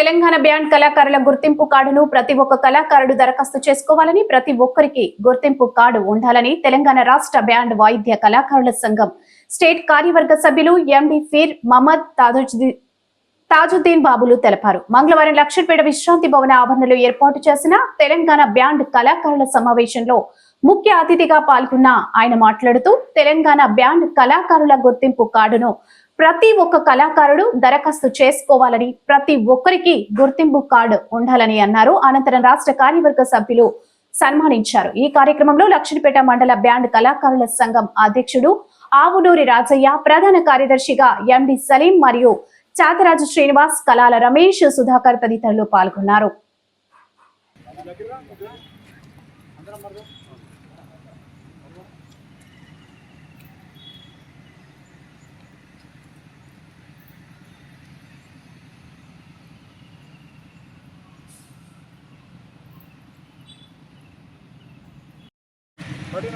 Telangana band కళాకారుల గుర్తింపు కార్డును ప్రతి ఒక్క కళాకారుడు దరఖాస్తు చేసుకోవాలని ప్రతి ఒక్కరికి గుర్తింపు కార్డు ఉండాలని తెలంగాణ రాష్ట్ర బ్యాండ్ వాయిద్య కళాకారుల సంఘం. స్టేట్ కార్యవర్గ సభ్యులు ఎండి ఫీర్ మహమ్మద్ తాజుద్దీన్ తాజుద్దీన్ బాబులు తెలిపారు. మంగళవారం లక్షపేట విశ్రాంతి భవన ఆవరణలో ఏర్పాటు చేసిన తెలంగాణ బ్యాండ్ కళాకారుల సమావేశంలో ముఖ్య అతిథిగా పాల్గొన్న ఆయన మాట్లాడుతూ తెలంగాణ బ్యాండ్ కళాకారుల గుర్తింపు కార్డును ప్రతి ఒక్క కళాకారుడు దరఖాస్తు చేసుకోవాలని ప్రతి ఒక్కరికి గుర్తింపు కార్డు ఉండాలని అన్నారు. అనంతరం రాష్ట్ర కార్యవర్గ సభ్యులు సన్మానించారు. ఈ కార్యక్రమంలో లక్ష్మీపేట మండల బ్యాండ్ కళాకారుల సంఘం అధ్యక్షుడు ఆవునూరి రాజయ్య ప్రధాన కార్యదర్శిగా ఎండి సలీం మరియు చాతరాజు శ్రీనివాస్ కళాల రమేష్ సుధాకర్ తదితరులు పాల్గొన్నారు. తెలంగాణ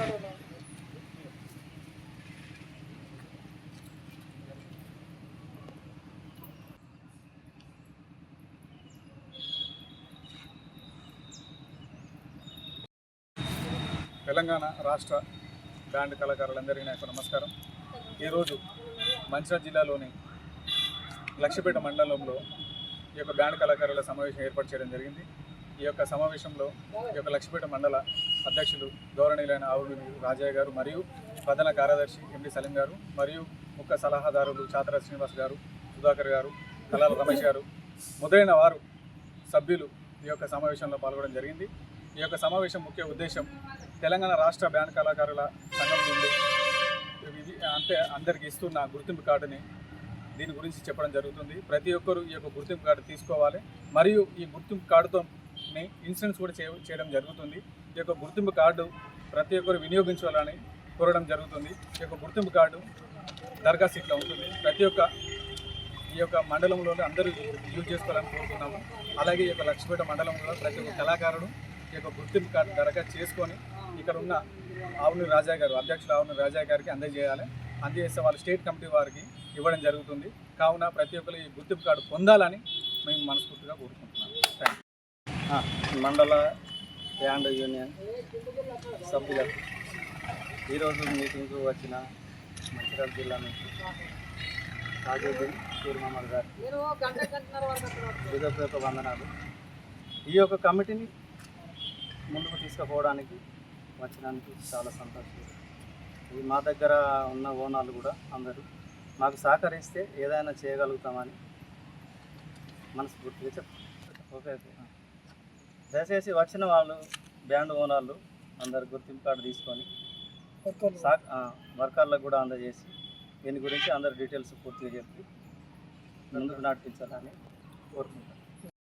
రాష్ట్ర బ్యాండ్ కళాకారులందరికీ నాకు నమస్కారం. ఈరోజు మంచిర్యాల జిల్లాలోని లక్ష్యపేట మండలంలో ఈ యొక్క బ్యాండ్ కళాకారుల సమావేశం ఏర్పాటు చేయడం జరిగింది. ఈ యొక్క సమావేశంలో ఈ యొక్క లక్ష్మీపేట మండల అధ్యక్షులు గౌరవనీయులైన ఆవులు రాజయ్య గారు మరియు ప్రధాన కార్యదర్శి ఎండి సలీం గారు మరియు ముఖ్య సలహాదారులు చాతరా శ్రీనివాస్ గారు సుధాకర్ గారు కళాల రమేష్ గారు మొదలైన వారు సభ్యులు ఈ యొక్క సమావేశంలో పాల్గొనడం జరిగింది. ఈ యొక్క సమావేశం ముఖ్య ఉద్దేశం తెలంగాణ రాష్ట్ర బ్యాండ్ కళాకారుల సంఘం నుండి ఇది అంటే అందరికి ఇస్తున్న గుర్తింపు కార్డుని దీని గురించి చెప్పడం జరుగుతుంది. ప్రతి ఒక్కరూ ఈ యొక్క గుర్తింపు కార్డు తీసుకోవాలి. మరియు ఈ గుర్తింపు కార్డుతో ఇన్సూరెన్స్ కూడా చే చేయడం జరుగుతుంది. ఈ యొక్క గుర్తింపు కార్డు ప్రతి ఒక్కరు వినియోగించాలని కోరడం జరుగుతుంది. ఈ యొక్క గుర్తింపు కార్డు దరఖాస్తు ఇట్లా ఉంటుంది. ప్రతి ఒక్క ఈ యొక్క మండలంలోనే అందరూ యూజ్ చేసుకోవాలని కోరుతున్నాము. అలాగే ఈ యొక్క లక్ష్మీపేట మండలంలో ప్రతి ఒక్క కళాకారుడు ఈ యొక్క గుర్తింపు కార్డు దరఖాస్తు చేసుకొని ఇక్కడ ఉన్న ఆవుని రాజా గారు అధ్యక్షులు ఆవుని రాజా గారికి అందజేయాలి. అందజేస్తే వాళ్ళ స్టేట్ కమిటీ వారికి ఇవ్వడం జరుగుతుంది. కావున ప్రతి ఒక్కరు ఈ గుర్తింపు కార్డు పొందాలని మేము మనస్ఫూర్తిగా కోరుకుంటున్నాం. మండల బ్యాండ్ యూనియన్ సభ్యులకు ఈరోజు మీటింగ్కు వచ్చిన మంచిర్యాల జిల్లా నుంచి రాజుద్దీన్ సూర్ మహమ్మద్ గారు. హృదయపూర్వక వందనాలు. ఈ యొక్క కమిటీని ముందుకు తీసుకుపోవడానికి వచ్చినందుకు చాలా సంతోషం. ఇది మా దగ్గర ఉన్న ఓనాలు కూడా అందరూ మాకు సహకరిస్తే ఏదైనా చేయగలుగుతామని మనస్ఫూర్తిగా చెప్తాం ఓకే ఓకే. దయచేసి వచ్చిన వాళ్ళు బ్యాండ్ ఓనర్లు అందరు గుర్తింపు కార్డు తీసుకొని వర్కర్లకు కూడా అందజేసి దీని గురించి అందరు డీటెయిల్స్ పూర్తిగా చెప్పి ముందుకు నడిపించాలని కోరుకుంటాను